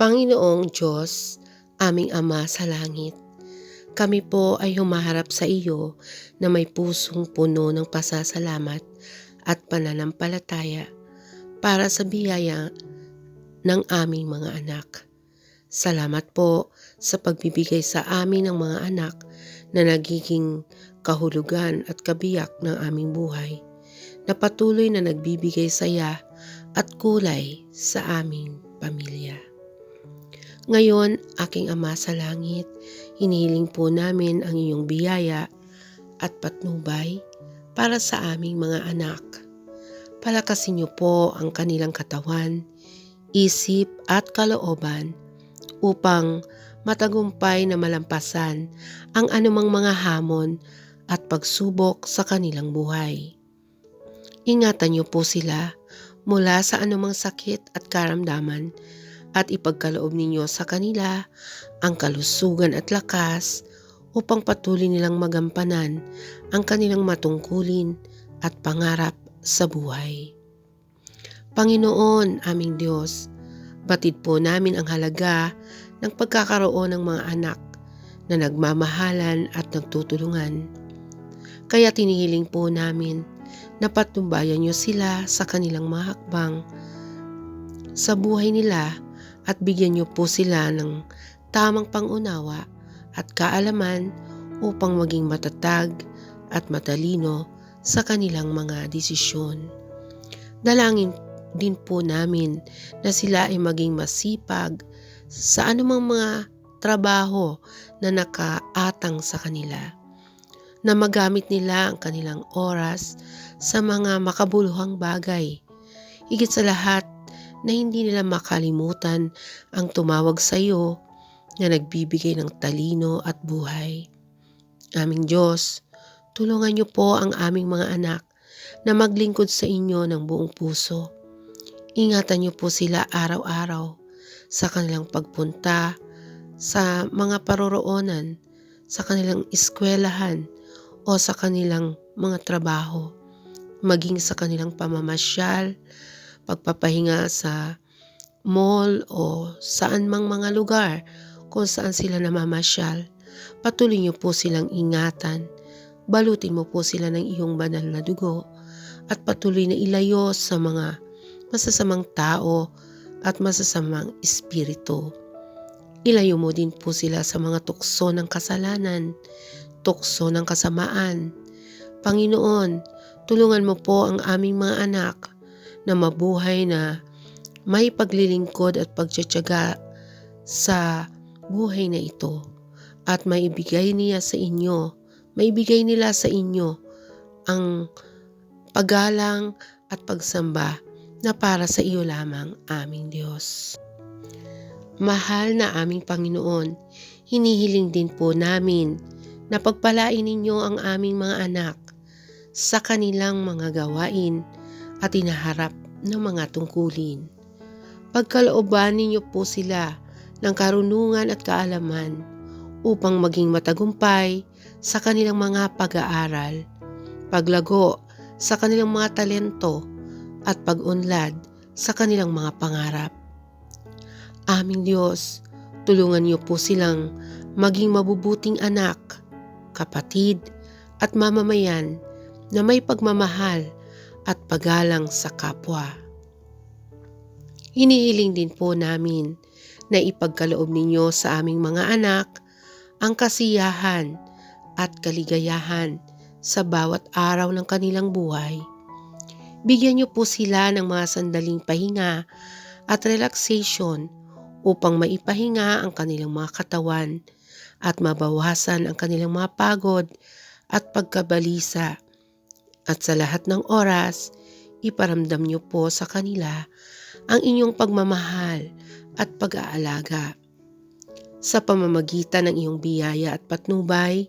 Panginoong Diyos, aming Ama sa langit, kami po ay humaharap sa iyo na may pusong puno ng pasasalamat at pananampalataya para sa biyaya ng aming mga anak. Salamat po sa pagbibigay sa amin ng mga anak na nagiging kahulugan at kabiyak ng aming buhay, na patuloy na nagbibigay saya at kulay sa aming pamilya. Ngayon, aking Ama sa Langit, hinihiling po namin ang iyong biyaya at patnubay para sa aming mga anak. Palakasin niyo po ang kanilang katawan, isip at kalooban upang matagumpay na malampasan ang anumang mga hamon at pagsubok sa kanilang buhay. Ingatan niyo po sila mula sa anumang sakit at karamdaman at ipagkaloob ninyo sa kanila ang kalusugan at lakas upang patuloy nilang magampanan ang kanilang matungkulin at pangarap sa buhay. Panginoon, aming Diyos, batid po namin ang halaga ng pagkakaroon ng mga anak na nagmamahalan at nagtutulungan. Kaya tinihiling po namin na patnubayan niyo sila sa kanilang mga hakbang sa buhay nila at bigyan niyo po sila ng tamang pangunawa at kaalaman upang maging matatag at matalino sa kanilang mga desisyon. Dalangin din po namin na sila ay maging masipag sa anumang mga trabaho na nakaatang sa kanila. Na magamit nila ang kanilang oras sa mga makabuluhang bagay. Higit sa lahat na hindi nila makalimutan ang tumawag sa iyo na nagbibigay ng talino at buhay. Aming Diyos, tulungan niyo po ang aming mga anak na maglingkod sa inyo ng buong puso. Ingatan niyo po sila araw-araw sa kanilang pagpunta sa mga paroroonan, sa kanilang eskwelahan o sa kanilang mga trabaho, maging sa kanilang pamamasyal, pagpapahinga sa mall o saan mang mga lugar kung saan sila namamasyal. Patuloy niyo po silang ingatan. Balutin mo po sila ng iyong banal na dugo at patuloy na ilayo sa mga masasamang tao at masasamang espiritu. Ilayo mo din po sila sa mga tukso ng kasalanan, tukso ng kasamaan. Panginoon, tulungan mo po ang aming mga anak na mabuhay na may paglilingkod at pagtsatsaga sa buhay na ito at maibigay niya sa inyo, maibigay nila sa inyo ang paggalang at pagsamba na para sa iyo lamang aming Diyos. Mahal na aming Panginoon, hinihiling din po namin na pagpalain ninyo ang aming mga anak sa kanilang mga gawain at inaharap ng mga tungkulin. Pagkalooban ninyo po sila ng karunungan at kaalaman upang maging matagumpay sa kanilang mga pag-aaral, paglago sa kanilang mga talento at pag-unlad sa kanilang mga pangarap. Aming Diyos, tulungan niyo po silang maging mabubuting anak, kapatid at mamamayan na may pagmamahal at pagalang sa kapwa. Hinihiling din po namin na ipagkaloob ninyo sa aming mga anak ang kasiyahan at kaligayahan sa bawat araw ng kanilang buhay. Bigyan niyo po sila ng mga sandaling pahinga at relaxation upang maipahinga ang kanilang mga katawan at mabawasan ang kanilang mga pagod at pagkabalisa at sa lahat ng oras, iparamdam niyo po sa kanila ang inyong pagmamahal at pag-aalaga. Sa pamamagitan ng iyong biyaya at patnubay,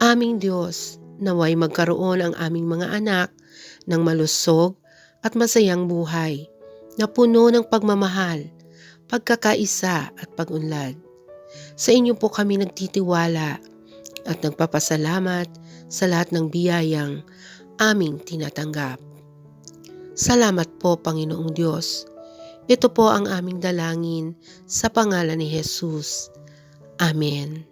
aming Diyos, naway magkaroon ang aming mga anak ng malusog at masayang buhay na puno ng pagmamahal, pagkakaisa at pagunlad. Sa inyo po kami nagtitiwala at nagpapasalamat sa lahat ng biyayang aming tinatanggap. Salamat po Panginoong Diyos. Ito po ang aming dalangin sa pangalan ni Jesus. Amen.